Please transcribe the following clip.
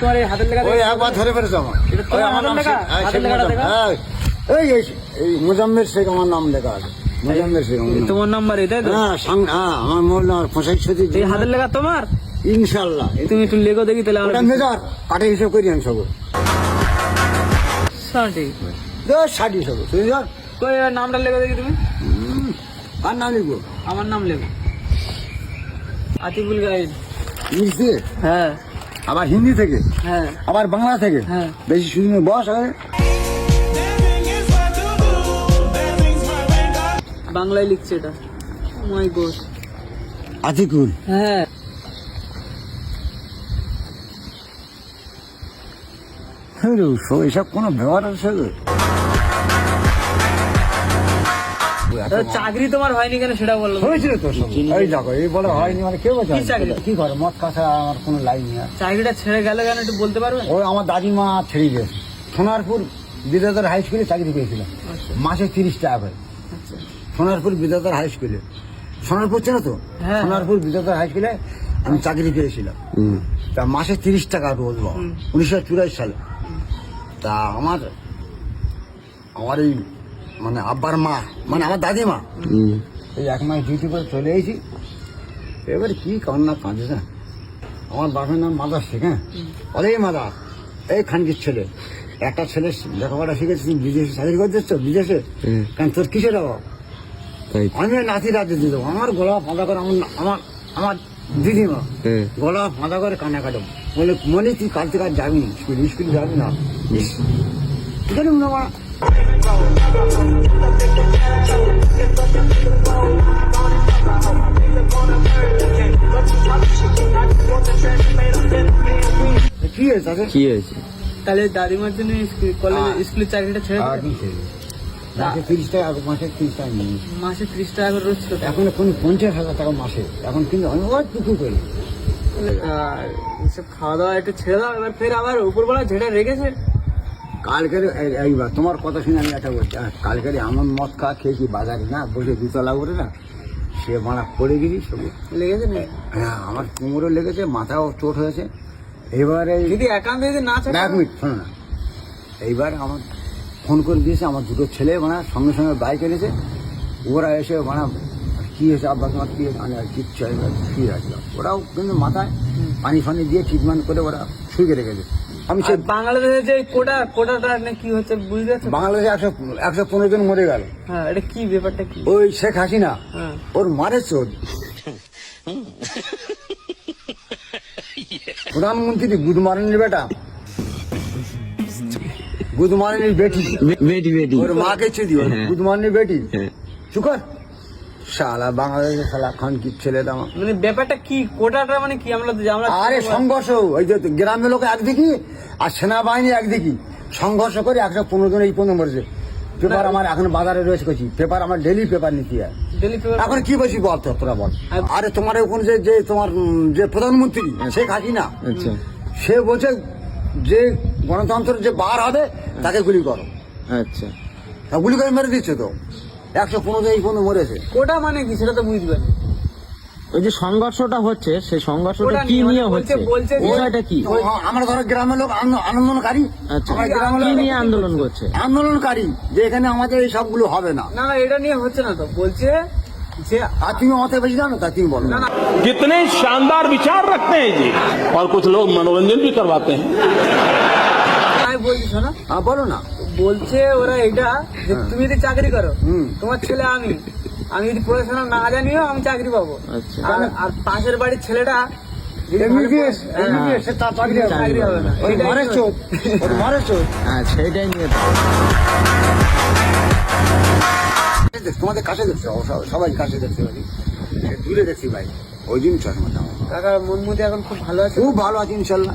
তোমার এই হাতের লেখা ওই একবার ধরে ফেলেছে আমার এটা ওই আমার নাম শেখ- হাতের লেখাটা দেখা? এই এই এই শেখ আমার নাম লেখা আছে। মুজাম্মের শেখ তোমার নাম্বার এটাই তো? হ্যাঁ হ্যাঁ আমার মোল্লা আমার পোশাক সাথে এই হাতের লেখা তোমার? ইনশাল্লাহ তুমি একটু লেগো দেখি তাহলে আমরা মেজার কাটে হিসেব করি আমি সব। ষাট হিসেব তুই কই নামটা লেগো দেখি তুমি। কার নাম লিখব? আমার নাম লেগো আতিকুল গাইড হ্যাঁ। আবার হিন্দি থেকে হ্যাঁ। আবার বাংলা থেকে। হ্যাঁ। বেশি শুনে বস হয়। বাংলায় লিখছে এটা। My god. আতিকুল। হ্যাঁ। এসব কোনো ব্যবহার আছে? চাকরি তোমার হয়নি কেন সেটা বলল হয়েছিল তো এই দেখো এই বলে হয়নি মানে কেউ বলছে কি চাকরি? কি করে মদ কাছা আমার কোনো লাইন নেই আর। চাকরিটা ছেড়ে গেল কেন একটু বলতে পারবে? ওই আমার দাদিমা ছেড়ে দিয়েছে সোনারপুর বিদ্যাধর হাই স্কুলে চাকরি পেয়েছিলাম আচ্ছা। মাসে তিরিশ টাকা করে। আচ্ছা। সোনারপুর বিদ্যাধর হাই স্কুলে সোনারপুর চেনো তো? হ্যাঁ। সোনারপুর বিদ্যাধর হাই স্কুলে আমি চাকরি পেয়েছিলাম। তা মাসে তিরিশ টাকা রোজ বাবা উনিশশো চুরাশি সালে। তা আমার আমার এই মানে আব্বার মা মানে আমার দাদিমা। এই এক মাস ডিউটি করে চলে এসেছি। এবার কি কান্না কাঁদে না আমার বাপের নাম মাদার শেখ হ্যাঁ? অরে মাদার এই খানকির ছেলে। একটা ছেলে লেখাপড়া শিখেছে তুমি বিদেশে চাকরি করছিস তো বিদেশে কেন তোর কিসের অভাব? আমি নাতি রাজ্যে দিয়ে দেবো। আমার গলা ফাঁদা করে আমার আমার আমার দিদিমা গলা ফাঁদা করে কানা কাটো বলে মনে তুই কাল থেকে আর যাবি না স্কুল স্কুল যাবি না। ইস, কি জানি না কি হয়েছে? তাদের কি হয়েছে? তাহলে দাদিমার জন্য কলেজে। স্কুলের চাকরিটা ছেড়ে? মাসে তিরিশ টাকা মাসে তিরিশ টাকা নিয়ে মাসে ত্রিশ টাকা করে রোজ এখন কোন পঞ্চাশ হাজার টাকা মাসে। এখন কিন্তু অনেক টুকু করে। আর এসব খাওয়া দাওয়া একটু ছেড়ে দাও এবার ফের আবার উপরবেলা ঝেড়ে রেখেছে। কালকের এইবার তোমার কথা শুনে আমি একটা বলছি কালকের এমন মদ খা খেয়েছি বাজারে না? বসে দুতলা করে না? সে মারা পড়ে গেছি সব লেগেছে না হ্যাঁ আমার কোমরও লেগেছে মাথাও চোট হয়েছে। এবারে যদি একান্ত যদি না চায় এক মিনিট শোনো না। এইবার আমার ফোন করে দিয়েছে আমার দুটো ছেলে মানে সঙ্গে সঙ্গে বাইক এনেছে। ওরা এসে মানে কি হয়েছে আব্বা তোমার কি? আমি আর কিচ্ছু শুয়ে রাখলাম ওরাও কিন্তু মাথায় পানি ফানি দিয়ে ট্রিটমেন্ট করে ওরা শুয়ে রেখেছে আমি সে বাংলাদেশে যে কোটা কোটাটা কি হচ্ছে বুঝতে পারছ? বাংলাদেশে একশো একশো পনেরো জন মরে গেল। হ্যাঁ এটা কি ব্যাপারটা কি? ওই শেখ হাসিনা হ্যাঁ। ওর মারে চোদ প্রধানমন্ত্রী বুধমারানির বেটা। বুধমারানির বেটি। বেটি বেটি। ওর মাকে চুদি হ্যাঁ। বুধমারানির বেটি। হ্যাঁ। চুকর শালা বাংলাদেশের শালা খান কি ছেলে আমার মানে ব্যাপারটা কি? কোটাটা মানে কি? আমরা তো- আমরা আরে সংঘর্ষ ওই যে গ্রামের লোক একদিকে আর সেনাবাহিনী একদিকে। সংঘর্ষ করে একশো পনেরো জন এই পনেরো মরেছে। পেপার আমার এখন বাজারে রয়েছে করছি পেপার আমার ডেলি পেপার নিতে হয় এখন কি বলছি বল তোরা বল। আরে তোমার ওখানে যে যে তোমার যে প্রধানমন্ত্রী শেখ হাসিনা না সে বলছে যে গণতন্ত্র যে বার হবে তাকে গুলি করো। আচ্ছা। গুলি করে মেরে দিচ্ছে তো। একশো পনেরো এই পনেরো মরেছে। ওটা মানে কি? সেটা তো বুঝবেন ওই যে সংঘর্ষটা হচ্ছে সেই সংঘর্ষটা ওটা কি নিয়ে নিয়ে মানে হচ্ছে বলছে- বলছে যে- বিষয়টা কি ও, আমরা ধরো গ্রামের লোক আন্দো- আন্দোলনকারী আচ্ছা আমরা গ্রামের কি লোক নিয়ে আন্দোলন করছে আন্দোলনকারী যে এখানে আমাদের এই সবগুলো হবে না না না এটা নিয়ে হচ্ছে না তো বলছে যে আর তুমি অত বেশি জানো তা তুমি বলো না না कितने शानदार विचार रखते हैं जी और कुछ लोग मनोरंजन भी करवाते हैं আমি বলছি শোনো হ্যাঁ বলো না বলছে ওরা এটা যে তুমি যদি চাকরি করো হুম। তোমার ছেলে আমি আমি যদি পড়াশোনা না জানিও আমি চাকরি পাবো। আচ্ছা। আর- আর পাশের বাড়ির ছেলেটা সেইটাই নিয়ে তোমাদের কাছে দেখতে সবাই কাছে দেখতে পারি দূরে দেখছি ভাই। ওই জন্য চশমাটা আমার। কাকার মন মধ্যে এখন খুব ভালো আছে? খুব ভালো আছে ইনশাল্লাহ।